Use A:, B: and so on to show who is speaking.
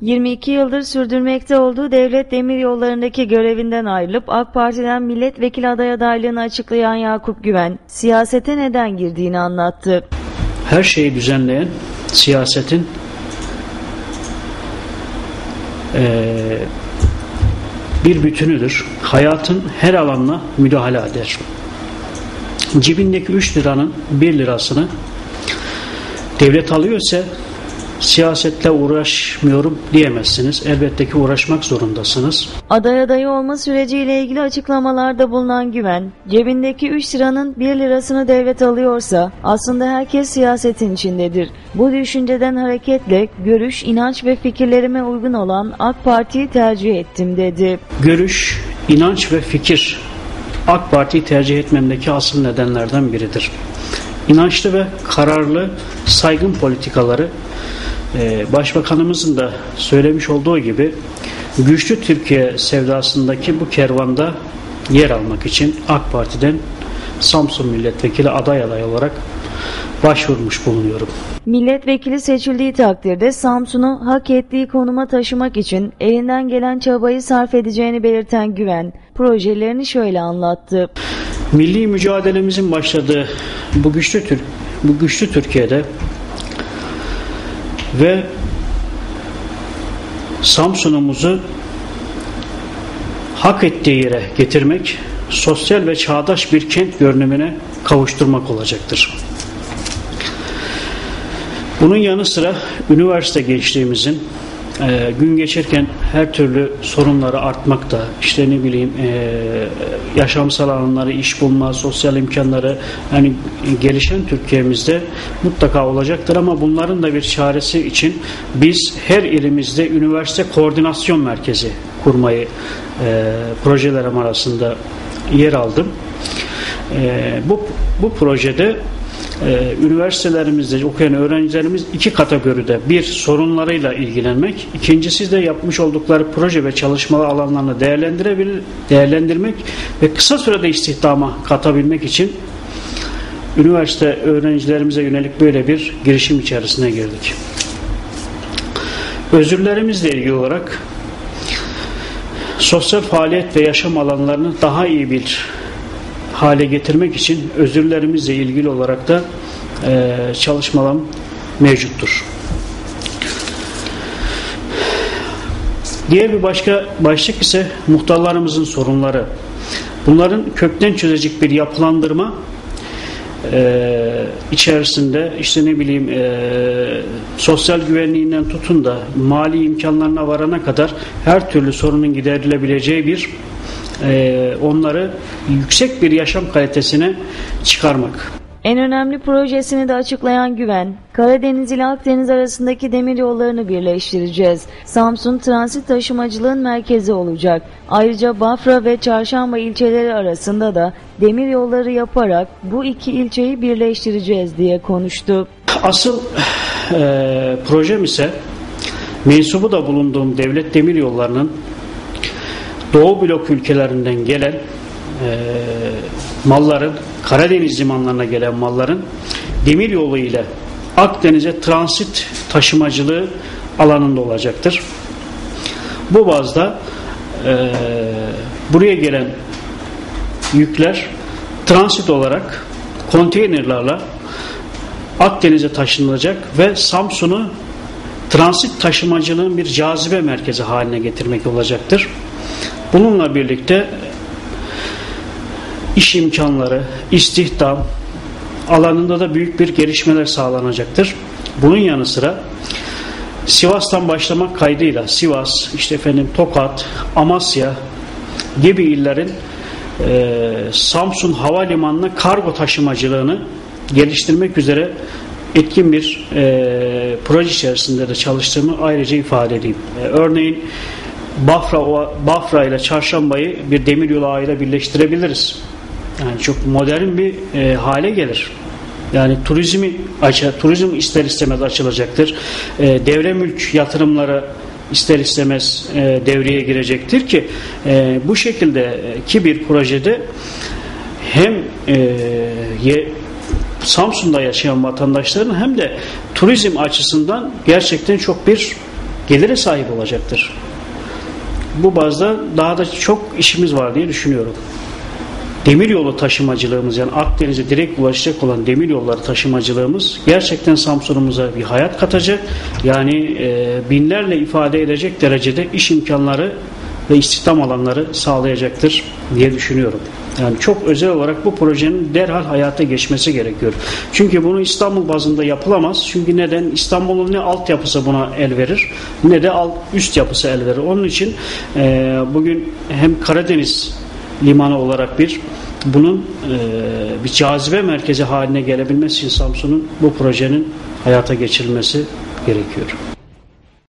A: 22 yıldır sürdürmekte olduğu devlet demir yollarındaki görevinden ayrılıp AK Parti'den milletvekili aday adaylığını açıklayan Yakup Güven, siyasete neden girdiğini anlattı.
B: Her şeyi düzenleyen siyasetin eee bir bütünüdür. Hayatın her alanına müdahale eder. Cebindeki 3 liranın 1 lirasını devlet alıyorsa siyasetle uğraşmıyorum diyemezsiniz. Elbette ki uğraşmak zorundasınız.
A: Aday adayı olma süreciyle ilgili açıklamalarda bulunan Güven, cebindeki 3 liranın 1 lirasını devlet alıyorsa aslında herkes siyasetin içindedir. Bu düşünceden hareketle görüş, inanç ve fikirlerime uygun olan AK Parti'yi tercih ettim dedi.
B: Görüş, inanç ve fikir AK Parti'yi tercih etmemdeki asıl nedenlerden biridir. İnançlı ve kararlı saygın politikaları Başbakanımızın da söylemiş olduğu gibi güçlü Türkiye sevdasındaki bu kervanda yer almak için AK Parti'den Samsun Milletvekili aday aday olarak başvurmuş bulunuyorum.
A: Milletvekili seçildiği takdirde Samsun'u hak ettiği konuma taşımak için elinden gelen çabayı sarf edeceğini belirten Güven, projelerini şöyle anlattı.
B: Milli mücadelemizin başladığı bu güçlü Türk bu güçlü Türkiye'de ve Samsun'umuzu hak ettiği yere getirmek, sosyal ve çağdaş bir kent görünümüne kavuşturmak olacaktır. Bunun yanı sıra üniversite gençliğimizin e, gün geçirken her türlü sorunları artmakta, işte ne bileyim e, yaşamsal alanları, iş bulma, sosyal imkanları yani gelişen Türkiye'mizde mutlaka olacaktır ama bunların da bir çaresi için biz her ilimizde üniversite koordinasyon merkezi kurmayı e, projelerim arasında yer aldım. E, bu, bu projede e, üniversitelerimizde okuyan öğrencilerimiz iki kategoride bir sorunlarıyla ilgilenmek, ikincisi de yapmış oldukları proje ve çalışmalı alanlarını değerlendirebilir, değerlendirmek ve kısa sürede istihdama katabilmek için üniversite öğrencilerimize yönelik böyle bir girişim içerisine girdik. Özürlerimizle ilgili olarak sosyal faaliyet ve yaşam alanlarını daha iyi bir hale getirmek için özürlerimizle ilgili olarak da e, çalışmalarım mevcuttur. Diğer bir başka başlık ise muhtarlarımızın sorunları. Bunların kökten çözecek bir yapılandırma e, içerisinde işte ne bileyim e, sosyal güvenliğinden tutun da mali imkanlarına varana kadar her türlü sorunun giderilebileceği bir e, onları yüksek bir yaşam kalitesine çıkarmak.
A: En önemli projesini de açıklayan Güven, Karadeniz ile Akdeniz arasındaki demir yollarını birleştireceğiz. Samsun transit taşımacılığın merkezi olacak. Ayrıca Bafra ve Çarşamba ilçeleri arasında da demir yolları yaparak bu iki ilçeyi birleştireceğiz diye konuştu.
B: Asıl e, projem ise mensubu da bulunduğum devlet demir yollarının Doğu blok ülkelerinden gelen e, malların Karadeniz limanlarına gelen malların demir yolu ile Akdeniz'e transit taşımacılığı alanında olacaktır. Bu bazda e, buraya gelen yükler transit olarak konteynerlarla Akdeniz'e taşınılacak ve Samsun'u transit taşımacılığın bir cazibe merkezi haline getirmek olacaktır. Bununla birlikte iş imkanları, istihdam alanında da büyük bir gelişmeler sağlanacaktır. Bunun yanı sıra Sivas'tan başlamak kaydıyla Sivas, işte efendim Tokat, Amasya gibi illerin e, Samsun Havalimanı'na kargo taşımacılığını geliştirmek üzere etkin bir e, proje içerisinde de çalıştığımı ayrıca ifade edeyim. E, örneğin Bafra, Bafra ile Çarşamba'yı bir demiryolu ağıyla birleştirebiliriz. Yani çok modern bir e, hale gelir. Yani turizmi açı, turizm ister istemez açılacaktır. E, devre mülk yatırımları ister istemez e, devreye girecektir ki e, bu şekilde e, bir projede hem e, ye, Samsun'da yaşayan vatandaşların hem de turizm açısından gerçekten çok bir gelire sahip olacaktır. Bu bazda daha da çok işimiz var diye düşünüyorum. Demiryolu taşımacılığımız yani Akdeniz'e direkt ulaşacak olan demiryolları taşımacılığımız gerçekten Samsun'umuza bir hayat katacak. Yani e, binlerle ifade edecek derecede iş imkanları ve istihdam alanları sağlayacaktır diye düşünüyorum. Yani çok özel olarak bu projenin derhal hayata geçmesi gerekiyor. Çünkü bunu İstanbul bazında yapılamaz. Çünkü neden? İstanbul'un ne altyapısı buna el verir ne de üst yapısı el verir. Onun için e, bugün hem Karadeniz limanı olarak bir bunun e, bir cazibe merkezi haline gelebilmesi için Samsun'un bu projenin hayata geçirilmesi gerekiyor.